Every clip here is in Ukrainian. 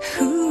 Who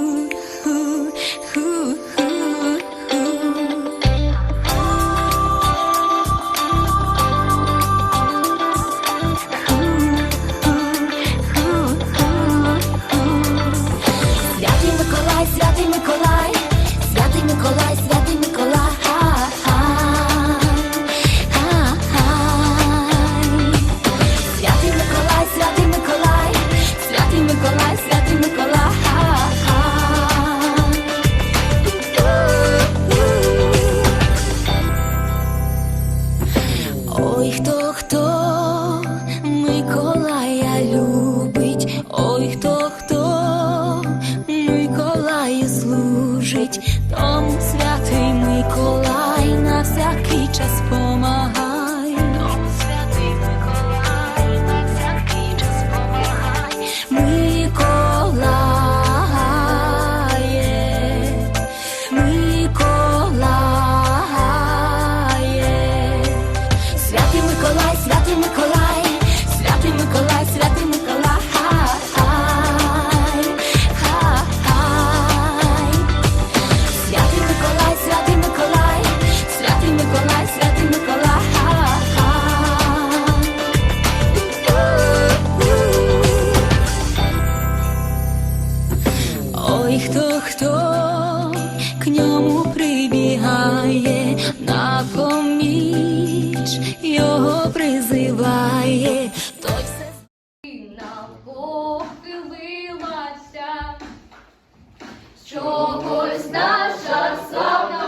Хто, хто Миколая любить, ой, хто, хто Миколаю служить, тому святий Миколай на всякий час помагає. Святий святий Миколай, святий Миколай. Святий Миколай, святий Миколай, святий Миколай, святий Миколай. Ой, хто хто к ньому прибігає, на поміч його чогось наша славна.